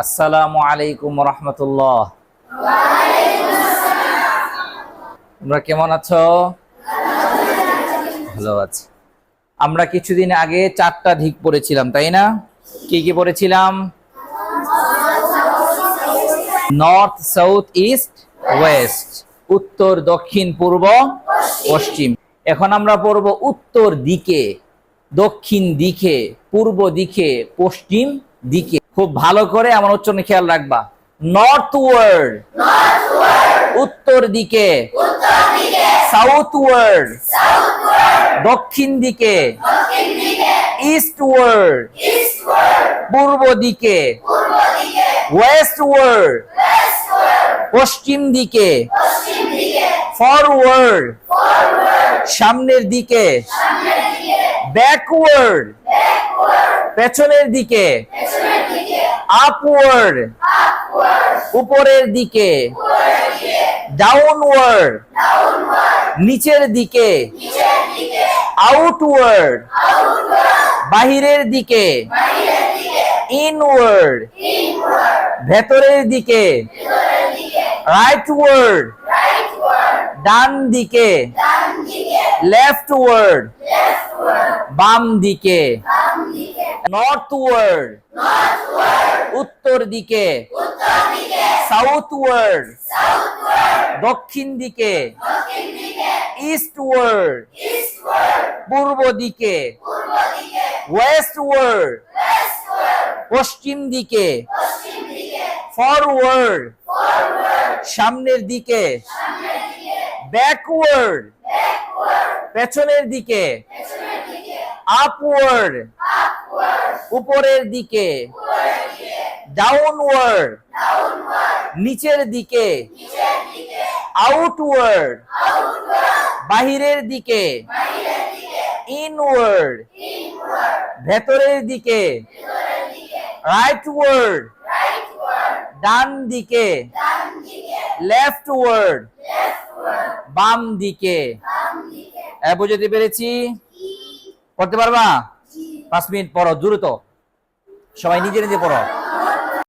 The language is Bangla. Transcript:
আসসালামু আলাইকুম রহমতুল্লাহ। তোমরা কেমন আছো? ভালো আছি। আমরা কিছুদিন আগে চারটা ধিক পড়েছিলাম, তাই না? কি কি পড়েছিলাম? নর্থ সাউথ ইস্ট ওয়েস্ট উত্তর, দক্ষিণ, পূর্ব, পশ্চিম। এখন আমরা পড়ব উত্তর দিকে, দক্ষিণ দিকে, পূর্ব দিকে, পশ্চিম দিকে। খুব ভালো করে আমার উচ্চারণ খেয়াল রাখবা। নর্থ ওয়ার্ড উত্তর দিকে। সাউথ ওয়ার্ড দক্ষিণ দিকে। ইস্ট ওয়ার্ড পূর্ব দিকে। ওয়েস্ট ওয়ার্ড পশ্চিম দিকে। ফরওয়ার্ড সামনের দিকে। ব্যাকওয়ার্ড পেছনের দিকে। আপওয়ার্ড উপরের দিকে। ডাউনওয়ার্ড নিচের দিকে। আউটওয়ার্ড বাহিরের দিকে। ইনওয়ার্ড ভেতরের দিকে। রাইটওয়ার্ড ডান দিকে। লেফটওয়ার্ড বাম দিকে। নর্থওয়ার্ড উত্তর দিকে। সাউথওয়ার্ড দক্ষিণ দিকে। ইস্টওয়ার্ড পূর্ব দিকে। ওয়েস্টওয়ার্ড পশ্চিম দিকে। ফরওয়ার্ড সামনের দিকে। ব্যাকওয়ার্ড পেছনের দিকে। আপওয়ার্ড উপরের দিকে। ডাউনওয়ার্ড নিচের দিকে আউটওয়ার্ড বাহিরের দিকে ইনওয়ার্ড ভেতরের দিকে রাইটওয়ার্ড ডান দিকে লেফটওয়ার্ড বাম দিকে। এ, বুঝতে পেরেছি? পড়তে পারবা? পাঁচ মিনিট পড়ো দ্রুত। সবাই নিজে নিজে পড়ো।